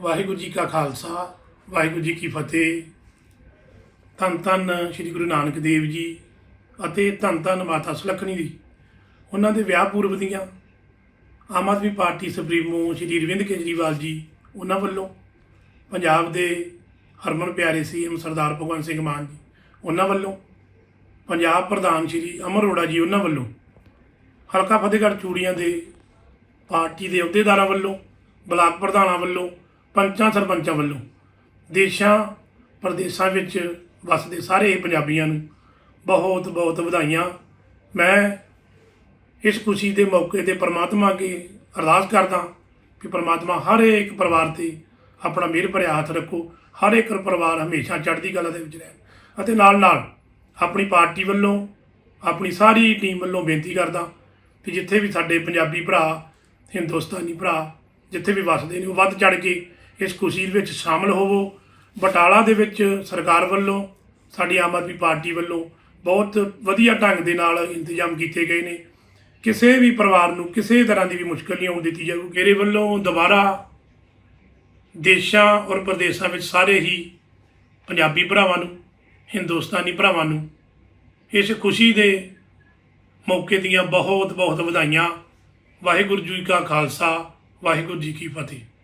ਵਾਹਿਗੁਰੂ ਜੀ ਕਾ ਖਾਲਸਾ, ਵਾਹਿਗੁਰੂ ਜੀ ਕੀ ਫਤਿਹ। ਧੰਨ ਧੰਨ ਸ੍ਰੀ ਗੁਰੂ ਨਾਨਕ ਦੇਵ ਜੀ ਅਤੇ ਧੰਨ ਧੰਨ ਮਾਤਾ ਸੁਲੱਖਣੀ ਜੀ। ਉਹਨਾਂ ਦੇ ਵਿਆਹ ਪੂਰਵ ਦੀਆਂ ਆਮ ਆਦਮੀ ਪਾਰਟੀ ਸੁਪਰੀਮੋ ਸ਼੍ਰੀ ਅਰਵਿੰਦ ਕੇਜਰੀਵਾਲ ਜੀ ਉਹਨਾਂ ਵੱਲੋਂ ਪੰਜਾਬ ਦੇ ਹਰਮਨ ਪਿਆਰੇ ਸੀਐਮ ਸਰਦਾਰ ਭਗਵੰਤ ਸਿੰਘ ਮਾਨ ਜੀ ਉਹਨਾਂ ਵੱਲੋਂ, ਪੰਜਾਬ ਪ੍ਰਧਾਨ ਸ਼੍ਰੀ ਅਮਰ ਅਰੋੜਾ ਜੀ ਉਹਨਾਂ ਵੱਲੋਂ, ਹਲਕਾ ਫਤਿਹਗੜ੍ਹ ਚੂੜੀਆਂ ਦੇ ਪਾਰਟੀ ਦੇ ਅਹੁਦੇਦਾਰਾਂ ਵੱਲੋਂ, ਬਲਾਕ ਪ੍ਰਧਾਨਾਂ ਵੱਲੋਂ ਪੰਚਾਂ ਸਰਪੰਚਾਂ ਵੱਲੋਂ ਦੇਸ਼ਾਂ, ਪ੍ਰਦੇਸ਼ਾਂ ਵਿੱਚ ਵਸਦੇ ਸਾਰੇ ਪੰਜਾਬੀਆਂ ਨੂੰ ਬਹੁਤ ਬਹੁਤ ਵਧਾਈਆਂ। ਮੈਂ ਇਸ ਖੁਸ਼ੀ ਦੇ ਮੌਕੇ ਤੇ ਪ੍ਰਮਾਤਮਾ ਅੱਗੇ ਅਰਦਾਸ ਕਰਦਾ ਕਿ ਪ੍ਰਮਾਤਮਾ ਹਰ ਇੱਕ ਪਰਿਵਾਰ ਤੇ ਆਪਣਾ ਮਿਹਰ ਭਰਿਆ ਹੱਥ ਰੱਖੋ। ਹਰ ਇੱਕ ਪਰਿਵਾਰ ਹਮੇਸ਼ਾ ਚੜ੍ਹਦੀ ਕਲਾ ਦੇ ਵਿੱਚ ਰਹਿਣ ਅਤੇ ਨਾਲ ਨਾਲ ਆਪਣੀ ਪਾਰਟੀ ਵੱਲੋਂ, ਆਪਣੀ ਸਾਰੀ ਟੀਮ ਵੱਲੋਂ ਬੇਨਤੀ ਕਰਦਾ ਕਿ ਜਿੱਥੇ ਵੀ ਸਾਡੇ ਪੰਜਾਬੀ ਭਰਾ, ਹਿੰਦੁਸਤਾਨੀ ਭਰਾ ਜਿੱਥੇ ਵੀ ਵਸਦੇ ਨੇ, ਉਹ ਵੱਧ ਚੜ ਕੇ ਇਸ ਖੁਸ਼ੀ ਵਿੱਚ ਸ਼ਾਮਲ ਹੋਵੋ। ਬਟਾਲਾ ਦੇ ਵਿੱਚ ਸਰਕਾਰ ਵੱਲੋਂ, ਸਾਡੀ ਆਮ ਆਦਮੀ ਪਾਰਟੀ ਵੱਲੋਂ ਬਹੁਤ ਵਧੀਆ ਢੰਗ ਦੇ ਨਾਲ ਇੰਤਜ਼ਾਮ ਕੀਤੇ ਗਏ ਨੇ। ਕਿਸੇ ਵੀ ਪਰਿਵਾਰ ਨੂੰ ਕਿਸੇ ਤਰ੍ਹਾਂ ਦੀ ਵੀ ਮੁਸ਼ਕਲ ਨਹੀਂ ਆਉਣ ਦਿੱਤੀ ਜਾਊਗੀ ਮੇਰੇ ਵੱਲੋਂ ਦੁਬਾਰਾ ਦੇਸ਼ਾਂ ਔਰ ਪ੍ਰਦੇਸ਼ਾਂ ਵਿੱਚ ਸਾਰੇ ਹੀ ਪੰਜਾਬੀ ਭਰਾਵਾਂ ਨੂੰ, ਹਿੰਦੁਸਤਾਨੀ ਭਰਾਵਾਂ ਨੂੰ ਇਸ ਖੁਸ਼ੀ ਦੇ ਮੌਕੇ ਦੀਆਂ ਬਹੁਤ ਬਹੁਤ ਵਧਾਈਆਂ। ਵਾਹਿਗੁਰੂ ਜੀ ਕਾ ਖਾਲਸਾ, ਵਾਹਿਗੁਰੂ ਜੀ ਕੀ ਫਤਿਹ।